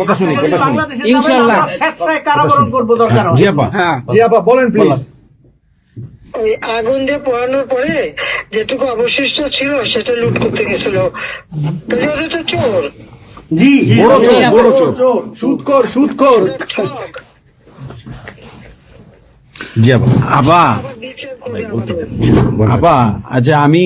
কথা শুনি কথা শুনি। ইনশাআল্লাহ। স্বেচ্ছায় কারাবরণ করব দরকার জি আপা হ্যাঁ। জি আপা বলেন। প্লিজ ওই আগুন দিয়ে পোড়ানোর পরে যেটুকু অবশিষ্ট ছিল সেটা লুট করতে গেছিল। চোর। জি বড় চোর বড় চোর। চোর সুদখোর সুদখোর ঠক জি আপা আপা। আপা আচ্ছা আমি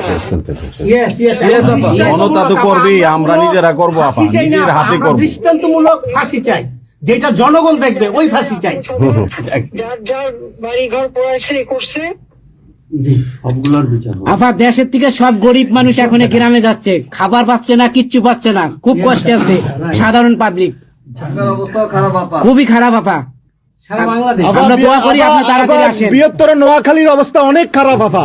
ও বিচার করবে জনতা Yes, yes, yes, আপা। জনতা তো করবেই, আমরা নিজেরা করব আপা, ফাঁসি চাই না, নিজের হাতে আমরা দৃষ্টান্তমূলক ফাঁসি চাই। যেটা জনগণ দেখবে ওই ফাঁসি চাই। যার যার বাড়ি ঘর পড়াইছে করছে আপা দেশের থেকে সব গরিব মানুষ এখন গ্রামে যাচ্ছে। খাবার পাচ্ছে না কিচ্ছু পাচ্ছে না। খুব কষ্টে আছে। সাধারণ পাবলিক খুবই খারাপ আপা। সারা বাংলাদেশ। আমরা দোয়া করি আপনি তাড়াতাড়ি আসেন। বৃহত্তর নোয়াখালীর অবস্থা অনেক খারাপ আপা।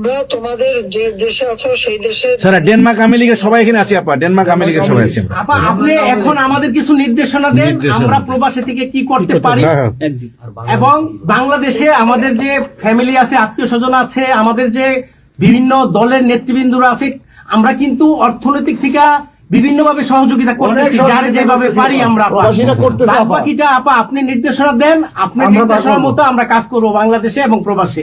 আমরা তোমাদের যে দেশে আছো সেই দেশে স্যার ডেনমার্ক আমেরিকা সবাই এখানে আছি আপা। ডেনমার্ক আমেরিকা সবাই আছি আপা আপনি এখন আমাদের কিছু নির্দেশনা দেন আমরা প্রবাসী থেকে কি করতে পারি। এবং বাংলাদেশে আমাদের যে ফ্যামিলি আছে আত্মীয় স্বজন আছে আমাদের যে বিভিন্ন দলের নেতৃবৃন্দরা আছে আমরা কিন্তু অর্থনৈতিক থেকে বিভিন্ন ভাবে সহযোগিতা করতেছি যার যেভাবে পারি আমরা। বাকিটা আপা আপনি নির্দেশনা দেন আপনার নির্দেশনার মতো আমরা কাজ করব বাংলাদেশে এবং প্রবাসে।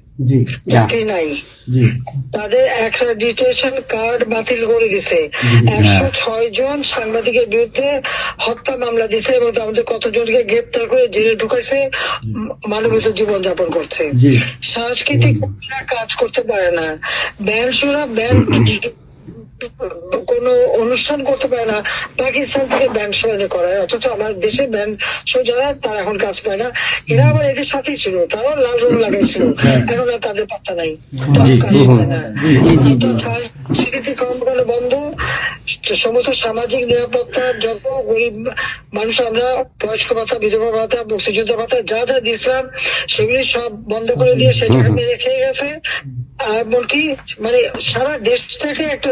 চাকরি নাই। তাদের তাদের ডিটেশন কার্ড বাতিল করে দিছে। একশো ছয় জন সাংবাদিকের বিরুদ্ধে হত্যা মামলা দিছে এবং আমাদের কতজনকে গ্রেপ্তার করে জেলে ঢুকাইছে মানবিত জীবন যাপন করছে। সাংস্কৃতিক কাজ করতে পারে না। ব্যান্ড শোরা ব্যান্ড কোন অনুষ্ঠান করতে পারে না পাকিস্তান থেকে ব্যান্ড শো করায় অথচ আমার দেশে ব্যান্ড শো যারা তারা এখন কাজ পায় না। এরা আবার এদের সাথেই ছিল তারাও লাল রং লাগাইছিল এখন আর তাদের পাত্তা নাই। তারাও কাজ পায় না। তো কর্মকাণ্ড বন্ধ সমস্ত সামাজিক নিরাপত্তার যত গরিব মানুষ আমরা বয়স্ক ভাতা বিধবা ভাতা মুক্তিযোদ্ধা ভাতা যা যা দিছিলাম সেগুলি সব বন্ধ করে দিয়ে সেটা মেরে খেয়ে গেছে। আর এমনকি মানে সারা দেশটাকে একটা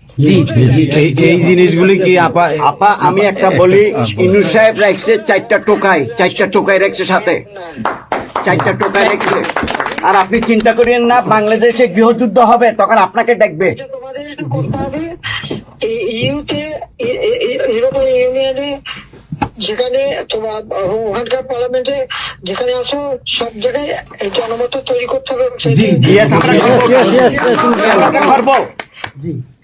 এই এই জিনিসগুলি কি আপা আপা আমি একটা বলি ইনু সাহেব রাখছে চারটা টোকাই চারটা টোকাই রাখছে সাথে চারটা টোকাই রাখছে আর আপনি চিন্তা করেন না বাংলাদেশে গৃহযুদ্ধ হবে তখন আপনাকে দেখবে ইউনিয়নে যেখানে তোমার ওখানকার পার্লামেন্টে যেখানে আসো সব জায়গায় এই জনমত তৈরি করতে হবে জি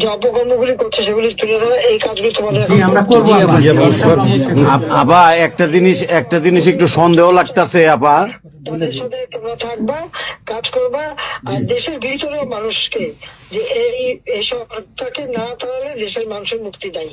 যে অপকর্মগুলি করছে সেগুলি তুলে ধরা এই কাজগুলি তোমাদের আমরা করব আপা। একটা জিনিস একটা জিনিস একটু সন্দেহ লাগতাছে আপা। তোমরা থাকবা কাজ করবা আর দেশের ভিতরে মানুষকে যে এই এই সরকারকে না তাহলে দেশের মানুষের মুক্তি দেয়।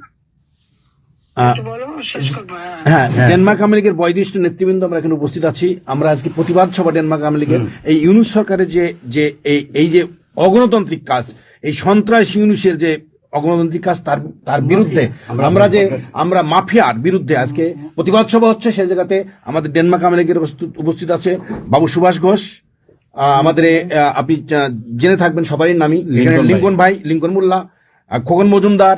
হ্যাঁ। হ্যাঁ ডেনমার্ক আওয়ামী লীগের বয়োজ্যেষ্ঠ নেতৃবৃন্দ আমরা এখানে উপস্থিত আছি। আমরা আজকে প্রতিবাদ সভা ডেনমার্ক আওয়ামী লীগের এই ইউনুস সরকারের যে যে এই এই যে অগণতান্ত্রিক কাজ এই সন্ত্রাস ইউনুসের যে অগণতান্ত্রিক কাজ তার তার বিরুদ্ধে আমরা যে আমরা মাফিয়ার বিরুদ্ধে আজকে প্রতিবাদ সভা হচ্ছে সেই জায়গাতে আমাদের ডেনমার্ক আওয়ামী লীগের উপস্থিত- উপস্থিত আছে বাবু সুভাষ ঘোষ। আহ, আমাদের আহ, আপনি জেনে থাকবেন সবারই নামই। লিঙ্কন ভাই। লিঙ্কন মোল্লা খোকন মজুমদার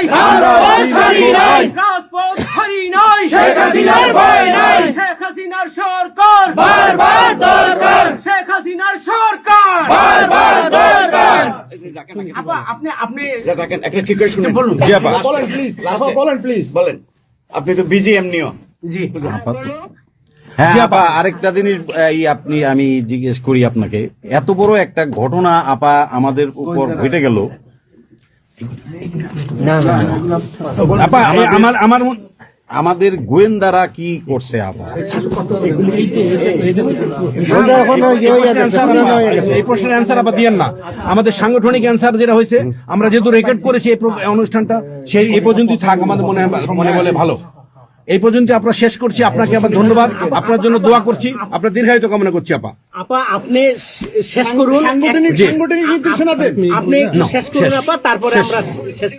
নাই। রাজপথ হারি নাই। রাজপথ হারি নাই। শেখ হাসিনার ভয় নাই। শেখ হাসিনার সরকার। বারবার দরকার। শেখ হাসিনার সরকার। বারবার দরকার। আপা আপনি আপনি দেখেন একটা ঠিক করে শুনুন। বলুন। জি আপা। বলেন প্লিজ বলেন প্লিজ বলেন। আপনি তো বিজি এমনিও জি। বলো হ্যাঁ আপা আরেকটা জিনিস এই আপনি আমি জিজ্ঞেস করি আপনাকে। এত বড় একটা ঘটনা আপা আমাদের উপর ঘটে গেল। আপা আমার আমার আমাদের গোয়েন্দারা কি করছে। এই প্রশ্নের অ্যান্সার আবার দিয়েন না। আমাদের সাংগঠনিক অ্যান্সার যেটা হয়েছে আমরা যেহেতু রেকর্ড করেছি এই অনুষ্ঠানটা সেই এই পর্যন্তই থাক আমাদের মনে মনে বলে ভালো। এই পর্যন্ত আপনারা শেষ করছি। আপনাকে আবার ধন্যবাদ। আপনার জন্য দোয়া করছি। আপনার দীর্ঘায়িত কামনা করছি আপা। আপা আপনি শেষ করুন। সাংগঠনিক। সাংগঠনিক নির্দেশনা দেন। আপনি শেষ করুন আপা তারপরে আমরা শেষ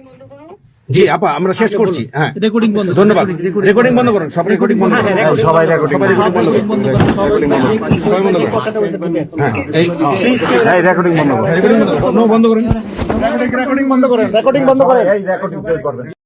জি আপা আমরা শেষ করছি। হ্যাঁ। রেকর্ডিং বন্ধ ধন্যবাদ। রেকর্ডিং বন্ধ করুন। সব রেকর্ডিং বন্ধ করুন। সবাই রেকর্ডিং বন্ধ করুন। সবাই বন্ধ করুন। হ্যাঁ। এই রেকর্ডিং বন্ধ করো রেকর্ডিং বন্ধ করুন। No, বন্ধ করেন। রেকর্ডিং বন্ধ করেন। রেকর্ডিং বন্ধ করেন।